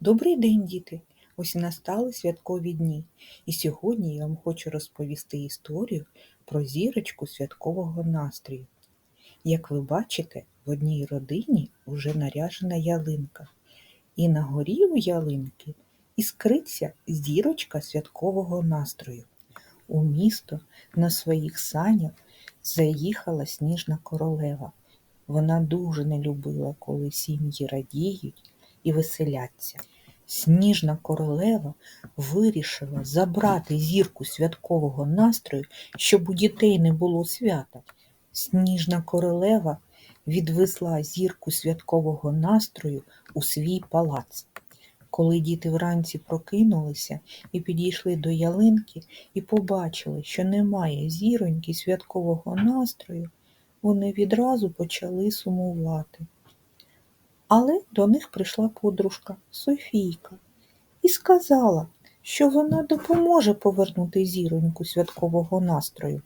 Добрий день, діти! Ось і настали святкові дні. І сьогодні я вам хочу розповісти історію про зірочку святкового настрою. Як ви бачите, в одній родині вже наряжена ялинка, і на горі у ялинки іскриться зірочка святкового настрою. У місто на своїх санях заїхала сніжна королева. Вона дуже не любила, коли сім'ї радіють і веселяться. Сніжна королева вирішила забрати зірку святкового настрою, щоб у дітей не було свята. Сніжна королева відвезла зірку святкового настрою у свій палац. Коли діти вранці прокинулися і підійшли до ялинки і побачили, що немає зіроньки святкового настрою, вони відразу почали сумувати. Але до них прийшла подружка Софійка і сказала, що вона допоможе повернути зіроньку святкового настрою.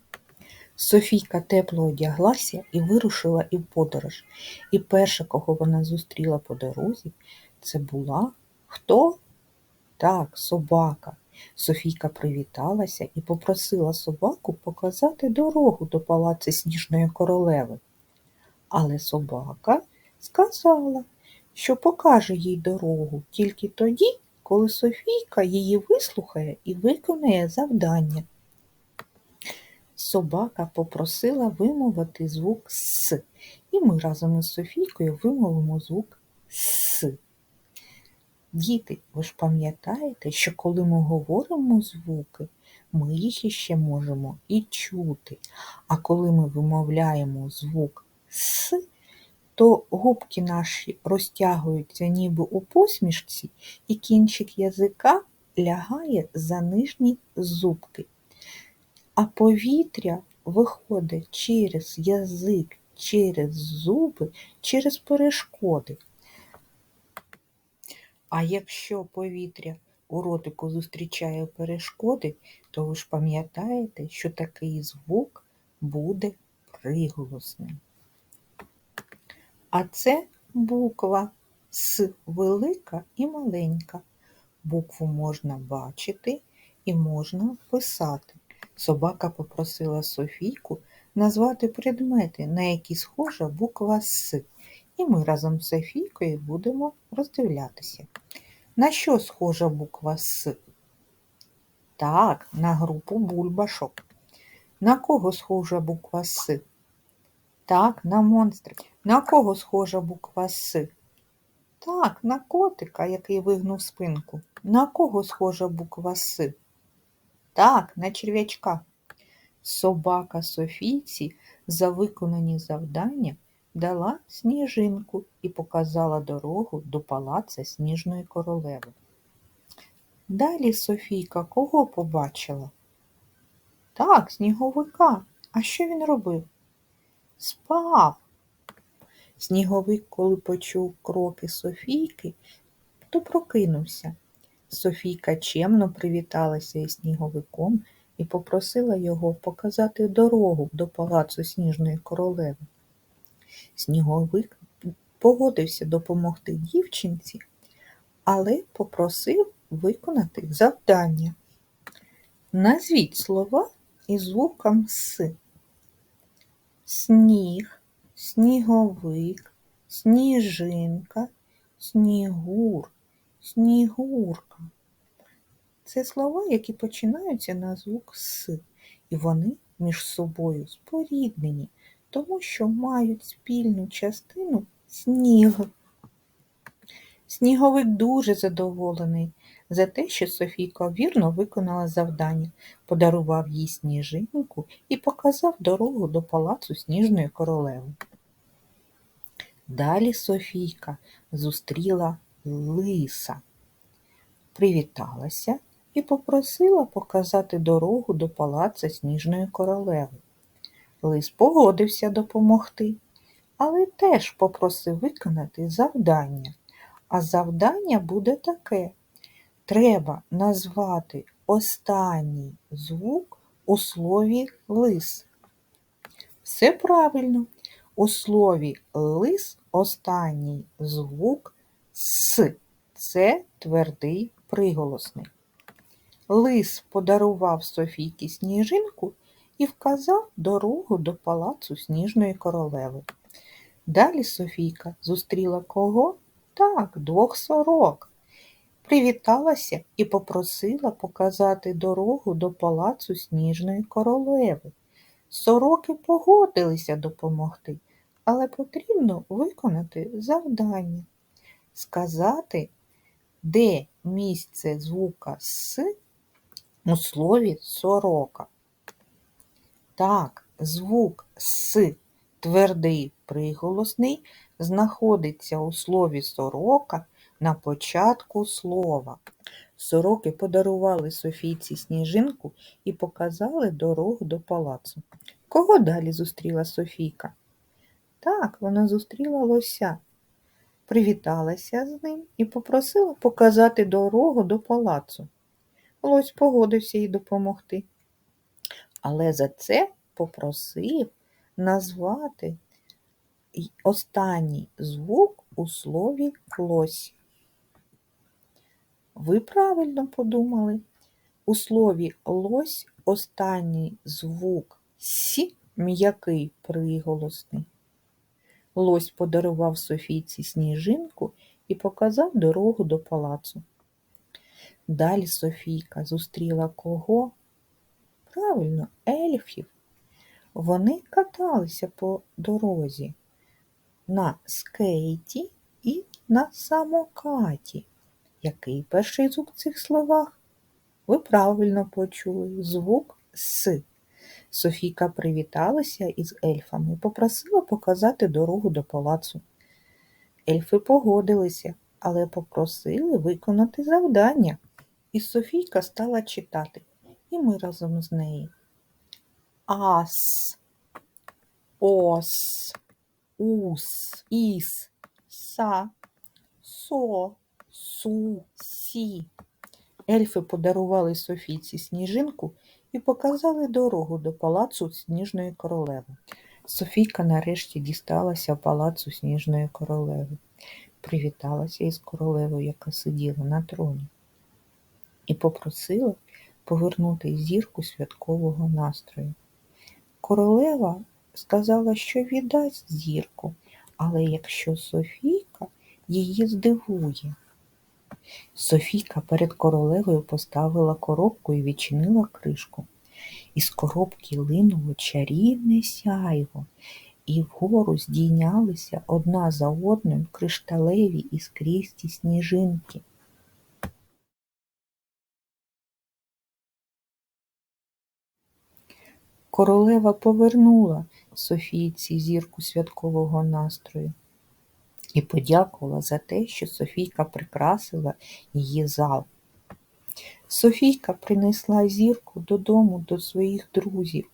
Софійка тепло одяглася і вирушила і в подорож. І перша, кого вона зустріла по дорозі, це була хто? Так, собака. Софійка привіталася і попросила собаку показати дорогу до палацу Сніжної королеви. Але собака сказала, що покаже їй дорогу тільки тоді, коли Софійка її вислухає і виконає завдання. Собака попросила вимовити звук С, і ми разом із Софійкою вимовимо звук С. Діти, ви ж пам'ятаєте, що коли ми говоримо звуки, ми їх іще можемо і чути. А коли ми вимовляємо звук С, то губки наші розтягуються ніби у посмішці, і кінчик язика лягає за нижні зубки. А повітря виходить через язик, через зуби, через перешкоди. А якщо повітря у ротику зустрічає перешкоди, то ви ж пам'ятаєте, що такий звук буде приголосним. А це буква С велика і маленька. Букву можна бачити і можна писати. Собака попросила Софійку назвати предмети, на які схожа буква С. І ми разом з Софійкою будемо роздивлятися. На що схожа буква С? Так, на групу бульбашок. На кого схожа буква С? Так, на монстрик. На кого схожа буква С? Так, на котика, який вигнув спинку. На кого схожа буква С? Так, на черв'ячка. Собака Софійці за виконані завдання дала сніжинку і показала дорогу до палаца Сніжної королеви. Далі Софійка кого побачила? Так, сніговика. А що він робив? Спав. Сніговик, коли почув кроки Софійки, то прокинувся. Софійка чемно привіталася із сніговиком і попросила його показати дорогу до палацу Сніжної королеви. Сніговик погодився допомогти дівчинці, але попросив виконати завдання. Назвіть слова із звуком С. Сніг, сніговик, сніжинка, снігур, снігурка. Це слова, які починаються на звук С, і вони між собою споріднені, тому що мають спільну частину сніг. Сніговик дуже задоволений за те, що Софійка вірно виконала завдання, подарував їй сніжинку і показав дорогу до палацу Сніжної королеви. Далі Софійка зустріла лиса, привіталася і попросила показати дорогу до палаца Сніжної королеви. Лис погодився допомогти, але теж попросив виконати завдання. А завдання буде таке. Треба назвати останній звук у слові лис. Все правильно. У слові лис останній звук С. це твердий приголосний. Лис подарував Софійці сніжинку і вказав дорогу до палацу сніжної королеви. Далі Софійка зустріла кого? Так, двох сорок. Привіталася і попросила показати дорогу до палацу сніжної королеви. Сороки погодилися допомогти, але потрібно виконати завдання. Сказати, де місце звука С у слові сорока. Так, звук С твердий приголосний знаходиться у слові сорока на початку слова. Сороки подарували Софійці сніжинку і показали дорогу до палацу. Кого далі зустріла Софійка? Так, вона зустріла лося, привіталася з ним і попросила показати дорогу до палацу. Лось погодився їй допомогти. Але за це попросив назвати останній звук у слові лось. Ви правильно подумали. У слові лось останній звук С м'який приголосний. Лось подарував Софійці сніжинку і показав дорогу до палацу. Далі Софійка зустріла кого? Правильно, ельфів. Вони каталися по дорозі на скейті і на самокаті. Який перший звук в цих словах? Ви правильно почули звук С. Софійка привіталася із ельфами і попросила показати дорогу до палацу. Ельфи погодилися, але попросили виконати завдання. І Софійка стала читати, і ми разом з нею. Ас, ос, ус, іс, са, со, су, сі. Ельфи подарували Софійці сніжинку і показали дорогу до палацу Сніжної королеви. Софійка нарешті дісталася палацу Сніжної королеви, привіталася із королевою, яка сиділа на троні, і попросила повернути зірку святкового настрою. Королева сказала, що віддасть зірку, але якщо Софійка її здивує. Софійка перед королевою поставила коробку і відчинила кришку. Із коробки линуло чарівне сяйво, і вгору здійнялися одна за одною кришталеві іскрісті сніжинки. Королева повернула Софійці зірку святкового настрою і подякувала за те, що Софійка прикрасила її зал. Софійка принесла зірку додому до своїх друзів,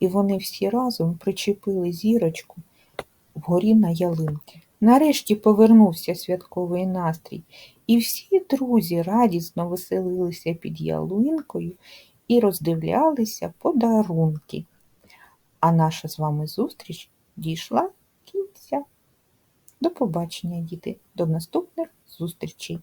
і вони всі разом причепили зірочку вгорі на ялинки. Нарешті повернувся святковий настрій, і всі друзі радісно веселилися під ялинкою і роздивлялися подарунки. А наша з вами зустріч дійшла. До побачення, діти, до наступних зустрічей!